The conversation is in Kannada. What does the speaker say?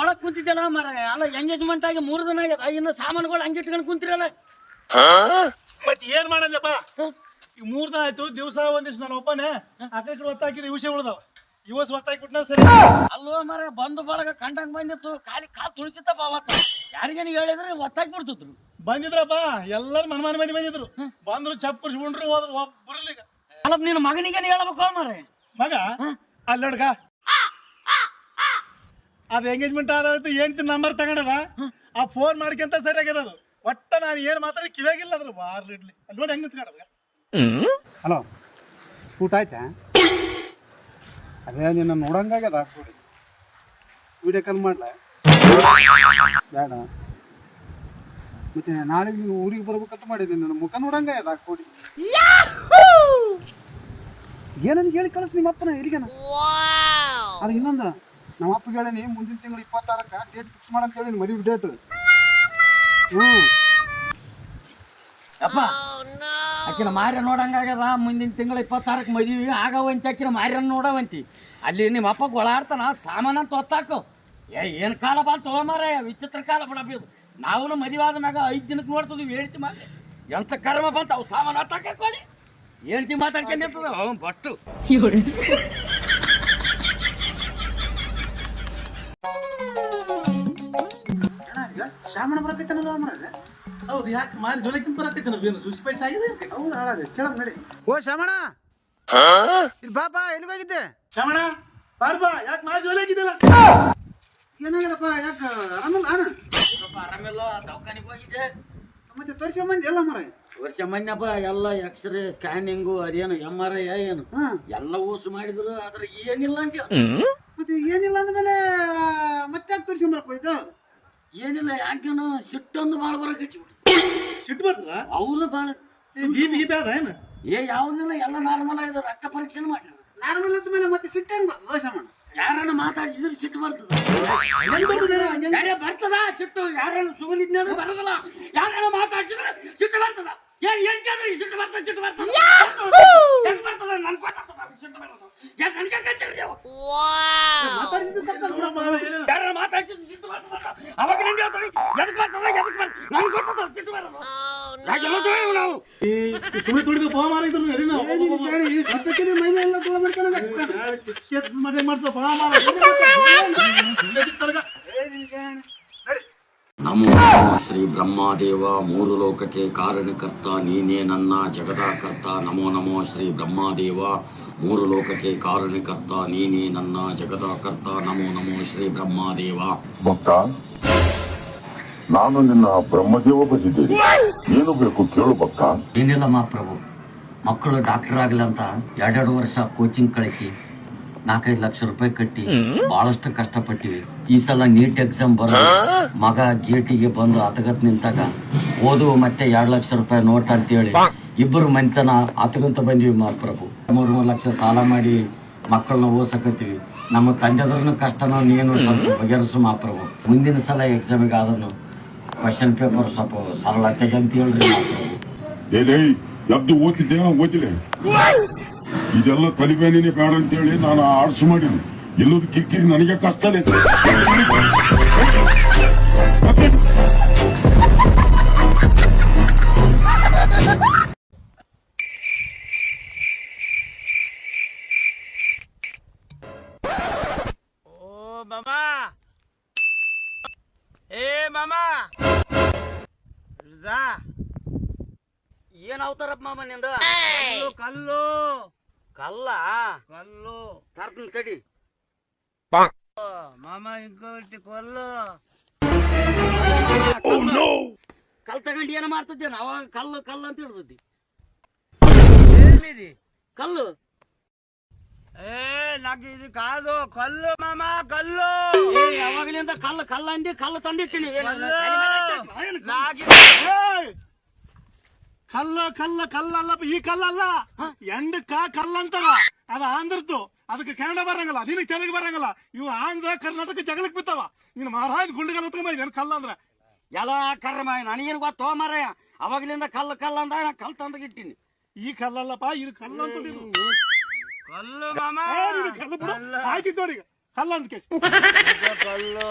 ಒಳಗ್ ಕುಂತಿದ್ದಲ್ಲ ಮರ ಅಲ್ಲ ಎಂಗೇಜ್ಮೆಂಟ್ ಆಗಿ ಮೂರು ದಿನ ಆಗ್ಯದ. ಇನ್ನು ಸಾಮಾನುಗಳು ಹಂಗೆ ಇಟ್ಕೊಂಡು ಕುಂತಿರಲ್ಲ. ಮತ್ ಏನ್ ಮಾಡಂದಪ್ಪ ಈ ಮೂರ್ ದಿನ ಆಯ್ತು ದಿವಸ ಒಂದಿವ್ಸ ನಾನು ಒಬ್ಬನೇ. ಆ ಕಡೆ ಒತ್ತಾಕಿದ್ರೆ ವಿಷಯ ಉಳ್ದಾವ. ಇವಸ್ ಒತ್ತಾಕಿಬಿಟ್ನ ಸರಿ. ಅಲ್ಲೋ ಮರ ಬಂದು ಬಳಗ ಕಂಡಂಗ್ ಬಂದಿತ್ತು. ಖಾಲಿ ಕಾಲ್ ತುಳಿತಿತ್ತಪ್ಪ ಅವತ್ತು. ಯಾರಿಗೇನು ಹೇಳಿದ್ರೆ ಒತ್ತಾಕಿ ಬಿಡ್ತಿದ್ರು. ಬಂದಿದ್ರಪ್ಪ ಎಲ್ಲರೂ ಮನ ಮನೆ ಮಂದಿ ಬಂದಿದ್ರು. ಬಂದ್ರು ಚಪ್ಪರ್ಸ್ಕೊಂಡ್ರು ಹೋದ್ರು ಒಬ್ಬರಲ್ಲ ಈಗ ಅಲ್ಲ ನಿನ್ನ ಮಗನಿಗೇನು ಹೇಳಬೇಕು ಮರ ಮಗ ಅಲ್ಲಡ್ಗ ಅದ್ ಎಂಗೇಜ್ಮೆಂಟ್ ಆದಾಯ್ತು ಹೆಂಡ್ತಿ ನಂಬರ್ ತಗೊಂಡದ ಆ ಫೋನ್ ಮಾಡ್ಕೊಂತ ಸರಿಯಾಗ್ಯದ ಅದು. ಒಟ್ಟ ನಾನು ಏನ್ ಮಾತ್ರ ಕಿವಾಗಿಲ್ಲ ಅದ್ರ ಬಾರ್ಲಿ ಇಡ್ಲಿ ಅಲ್ಲಿ ನೋಡಿ ಹೆಂಗ್ ನಿಂತ್ಕೊಂಡದ ಹಲೋ ಊಟ ಆಯ್ತಾ? ಅದೇ ನಿನ್ನ ನೋಡಂಗಾಗ್ಯದ ಹಾಕ್ಬಿಡಿ ವಿಡಿಯೋ ಕಾಲ್ ಮಾಡ್ಲ? ಬೇಡ. ಮತ್ತೆ ನಾಳೆ ನೀನು ಊರಿಗೆ ಬರ್ಬೇಕಂತ ಮಾಡಿದ್ದೀನಿ ನನ್ನ ಮುಖ ನೋಡಂಗಾಗ್ಯದ ಹಾಕ್ಬಿಡಿ ಏನನ್ ಹೇಳಿ ಕಳಿಸ್ ನಿಮ್ಮ ಅಪ್ಪನ ಎಲ್ಲಿಗನ ಅದು ಇನ್ನೊಂದು. ನಮ್ಮ ಅಪ್ಪಗೆ ಹೇಳೀನಿ ಮುಂದಿನ ತಿಂಗಳು ಇಪ್ಪತ್ತಾರಕ್ಕ ಡೇಟ್ ಫಿಕ್ಸ್ ಮಾಡಂತ ಹೇಳಿ ಮದುವೆ ಡೇಟ್ ಹ್ಮ್. ಅಪ್ಪ ಆಕಿನ ಮಾರ್ಯ ನೋಡಂಗಾಗ್ಯದ ಮುಂದಿನ ತಿಂಗಳು ಇಪ್ಪತ್ತಾರಕ್ಕೆ ಮದುವೆ ಆಗವಂತಿ ಆಕಿನ ಮಾರ್ಯ ನೋಡವಂತಿ. ಅಲ್ಲಿ ನಿಮ್ಮ ಅಪ್ಪ ಗೊಳಾಡ್ತಾನ ಸಾಮಾನ ಅಂತ ಹೊತ್ತಾಕು. ಏ ಏನು ಕಾಲ ಬಾ ತಗೋಮಾರ ವಿಚಿತ್ರ ಕಾಲ ಬಿಡಬೇಕು ನಾವು ಮದುವೆ ಆದ ಮ್ಯಾಗ ಐದು ದಿನಕ್ಕೆ ನೋಡ್ತಿದ್ವಿ ಹೇಳ್ತಿ ಮ್ಯಾಗ ಎಂತ ಕರ್ಮ ಬಂತ ಅವು ಸಾಮಾನು ಹತ್ತಾಕೋಳಿ ಹೇಳ್ತಿ ಮಾತಾಡ್ಕೊಂಡಿರ್ತದ ಅವ್ನು ಬಟ್ಟು. ಶಾಮಣ ಬರಕೈತನಲ್ಲ ಮರ ಹೌದು ಯಾಕೆ? ಮಾರಿ ಜೋಳಕ್ಕಿಂತ ಬರಕೈತನ ಏನು ಸುಸ್ ಪೈಸ ಆಗಿದೆ ಹೌದು ಹಾಳಾಗ ಕೇಳಮ್ ನಡಿ. ಓ ಶಾಮಣ ಇಲ್ಲಿ ಬಾ ಎಲ್ಲಿ ಹೋಗಿದ್ದೆ? ಶ್ರಾವಣ ಬಾರ್ ಬಾ. ಯಾಕೆ ಮಾರಿ ಜೋಳ ಹಾಕಿದ್ದಲ್ಲ ಏನಾಗಿದಪ್ಪ ಯಾಕ ಆರಾಮಲ್ಲ? ನಾನು ಆರಾಮಿಲ್ಲ. ದವಾಖಾನಿಗೆ ಹೋಗಿದ್ದೆ. ಮತ್ತೆ ತೋರಿಸ್ಕೊಂಬಂದಿ ಎಲ್ಲ ಮರ? ವರ್ಷ ಮೊನ್ನೆಪ್ಪ ಎಲ್ಲ ಎಕ್ಸ್ರೇ ಸ್ಕ್ಯಾನಿಂಗು ಅದೇನು ಎಂ ಆರ್ ಐ ಏನು? ಹಾ. ಎಲ್ಲ ಊಸು ಮಾಡಿದ್ರು ಆದ್ರೆ ಏನಿಲ್ಲ ಅಂತ. ಮತ್ತೆ ಏನಿಲ್ಲ ಅಂದ್ಮೇಲೆ ಮತ್ತೆ ಯಾಕೆ ತೋರಿಸ್ಕೊಂಬರಕ್ ಹೋಯ್ತು ಏನಿಲ್ಲ ಯಾಕೆನೋ ಸಿಟ್ಟೊಂದು ಭಾಳ ಬರಕ್ಕೆ ಸಿಟ್ಟು ಬರ್ತದ? ಅವ್ರು ಭಾಳ. ಬಿ ಏನು? ಏ ಯಾವ್ದಿಲ್ಲ ಎಲ್ಲ ನಾರ್ಮಲ್ ಆಗಿದೆ ರಕ್ತ ಪರೀಕ್ಷೆ ಮಾಡಿ ನಾರ್ಮಲ್ ಆದ್ಮೇಲೆ ಮತ್ತೆ ಸಿಟ್ಟು ಬರ್ತದ? ಶಾಮಣ್ಣ ಯಾರನ್ನ ಮಾತಾಡಿಸಿದ್ರೆ ಸಿಟ್ಟು ಬರ್ತದ. ಬರ್ತದೆ ಯಾರೇ ಬರ್ತದ ಸಿಟ್ಟು? ಯಾರನ್ನ ಸುಗಲಿದ್ನ ಬರೋದಿಲ್ಲ. ಯಾರನ್ನ ಮಾತಾಡಿಸಿದ್ರೆ ಸಿಟ್ಟು ಬರ್ತದ. ಏನ್ ಏನ್ ಕೇಳಿದ್ರೆ? ಈ ಸಿಟ್ಟು ಬರ್ತದ ಸಿಟ್ಟು ಬರ್ತದೆ? ಹೆಂಗ್ ಬರ್ತದ? ನನ್ ಗೊತ್ತಾಗ್ತದ ಸಿಟ್ಟು ಬರ್ತದ ಯಾಕೆ ನನ್ಗೆ ಕಚ್ಚಿರಿ ನೀವು? ಮಾತಾಡಿಸಿದ ತಪ್ಪಲ್ಲ ಯಾರನ್ನ ಮಾತಾಡಿಸಿದ್ರೆ ಸಿಟ್ಟು ಬರ್ತದ ಅವಾಗ ನಿಂಗೆ ಹೇಳ್ತಾರೆ ಎದಕ್ ಬರ್ತದ ಎದಕ್ ಬರ್ತದ ನನ್ಗೆ ಗೊತ್ತದ ಸಿಟ್ಟು ಬರ್ತದ ಯಾಕೆಲ್ಲ ತಿಳಿವು ನಾವು ಸುಮ್ಮನೆ ತುಳಿದು ಪೋ ಮಾರಿದ್ರು ಎರಿ ನಾವು? ಏನಿಲ್ಲ ಶಾಣಿ ಸಪ್ಪಕ್ಕಿನ ಮೈ ಮೇಲೆ ತುಳ ಮಾಡ್ಕೊಂಡಾಗ ಮಾಡಿ ಮಾಡ್ತದ ಪೋ ಮಾರ ಏನಿಲ್ಲ ಶಾಣಿ. ನಮೋ ಶ್ರೀ ಬ್ರಹ್ಮದೇವ ಮೂರು ಲೋಕಕ್ಕೆ ಕಾರಣಕರ್ತ ನೀನೇ ನನ್ನ ಜಗದಾಕರ್ತ. ನಮೋ ನಮೋ ಶ್ರೀ ಬ್ರಹ್ಮದೇವ ಮೂರು ಲೋಕಕ್ಕೆ ಕಾರಣಕರ್ತ ನೀನೇ ನನ್ನ ಜಗದಾಕರ್ತ. ನಮೋ ನಮೋ ಶ್ರೀ ಬ್ರಹ್ಮದೇವ. ಭಕ್ತ ನಾನು ನಿನ್ನ ಬ್ರಹ್ಮದೇವ ಬಂದಿದ್ದೇನೆ ಏನು ಬೇಕು ಕೇಳು ಭಕ್ತ. ಏನಿಲ್ಲ ಮಹಾಪ್ರಭು. ಮಕ್ಕಳು ಡಾಕ್ಟರ್ ಆಗಲಿ ಅಂತ ಎರಡೆರಡು ವರ್ಷ ಕೋಚಿಂಗ್ ಕಳಿಸಿ ನಾಲ್ಕೈದು ಲಕ್ಷ ರೂಪಾಯಿ ಕಟ್ಟಿ ಬಹಳಷ್ಟು ಕಷ್ಟಪಟ್ಟಿವಿ. ಈ ಸಲ ನೀಟ್ ಎಕ್ಸಾಮ್ ಬರೋ ಮಗ ಗೇಟಿಗೆ ಬಂದು ಅತಗತ್ ನಿಂತಾಗ ಓದು ಮತ್ತೆ ಎರಡು ಲಕ್ಷ ರೂಪಾಯಿ ನೋಟ್ ಅಂತೇಳಿ ಇಬ್ಬರು ಮನೆತನ ಅತಗಂತ ಬಂದಿವಿ ಮಹಾಪ್ರಭು. ಮೂರು ಮೂರು ಲಕ್ಷ ಸಾಲ ಮಾಡಿ ಮಕ್ಕಳನ್ನ ಓದ್ಸಕತ್ತೀವಿ. ನಮ್ಮ ತಂದೆದ್ರೂ ಕಷ್ಟನೋ, ನೀನು ಬಗೆಹರಿಸು ಮಹಾಪ್ರಭು. ಮುಂದಿನ ಸಲ ಎಕ್ಸಾಮಿಗೆ ಆದ್ರೂ ಕ್ವಶನ್ ಪೇಪರ್ ಸ್ವಲ್ಪ ಸರಳ ತೆಗೆ ಅಂತ ಹೇಳ್ರಿ ಏನೇ ಎದ್ದು ಓದಿದ್ದೆ ಓದಿಲ್ಲ ಇದೆಲ್ಲ ತಲಿಬೇನೇನೆ ಬೇಡ ಅಂತೇಳಿ ನಾನು ಆರ್ಡ್ಸ್ ಮಾಡೀನಿ. ಇಲ್ಲದ ಕಿಕ್ಕಿರಿ ನನಗೆ ಕಷ್ಟನೇ. ಮತ್ತೆ ಓ ಮಾಮಾ. ಏ ಮಾಮಾ. ರುಜಾ ಏನ್ ಅವತಾರಪ್ಪ ಮಾಮ ನಿಂದ ಕಲ್ಲು ಕಲ್ಲು ಕಲ್ಲ ಕಲ್ಲು ತರ್ತನ್ ತಡಿ ಓ, ಮಾಮ ಇಂಕೋಟಿ ಕೊಲ್ಲು ಕಲ್ ತಗೊಂಡು ಏನ ಮಾಡ್ತಿದ್ದೆ ಅವಾಗ ಕಲ್ಲು ಕಲ್ಲು ಅಂತ ಹಿಡ್ದದ್ದಿ ಎಲ್ಲಿದಿ ಕಲ್ಲು ఏ నాకు ఇది కాదు కళ్ళు ಮಾಮ ಕಲ್ಲು. ಯಾವಾಗಲಿಂದ ಕಲ್ಲು ಕಲ್ಲ ಅಂದಿ ಕಲ್ಲು ತಂದಿಟ್ಟಿನಿ. ಕಲ್ಲ. ಕಲ್ಲ? ಕಲ್ಲಲ್ಲ ಈ ಕಲ್ಲಲ್ಲ? ಎಂಡ ಕಾ ಕಲ್ಲ ಅಂತಾರ ಅದ ಆಂಧ್ರದ್ದು. ಅದಕ್ಕೆ ಕನ್ನಡ ಬರಂಗಲ್ಲ ನಿನಗೆ ತೆಲುಗು ಬರಂಗಲ್ಲ. ಇವು ಆಂಧ್ರ ಕರ್ನಾಟಕ ಜಗಳಕ್ಕೆ ಬಿತ್ತವ. ನೀನು ಮಹಾರಾಜ್ ಗುಂಡಿಗಲ್ ಹತ್ಕೊಂಡ್ ಕಲ್ಲ ಅಂದ್ರ? ಎಲ್ಲ ಕರ್ಮ ನನಗೇನು ಗೊತ್ತೋ ಮಾರಾಯ. ಅವಾಗಲಿಂದ ಕಲ್ಲು ಕಲ್ಲ ಅಂದ ನಾ ಕಲ್ ತಂದ ಇಟ್ಟಿನಿ ಈ ಕಲ್ಲಲ್ಲಪ್ಪ ಇದು ಕಲ್ಲು ಅಂತ ಕಲ್ಲು ಮಾಮ. ಕಲ್ಲು ಸಾಯ್ತಿದ್ದವ್ರಿಗೆ ಕೇಸ್ ಇದು ಕಲ್ಲು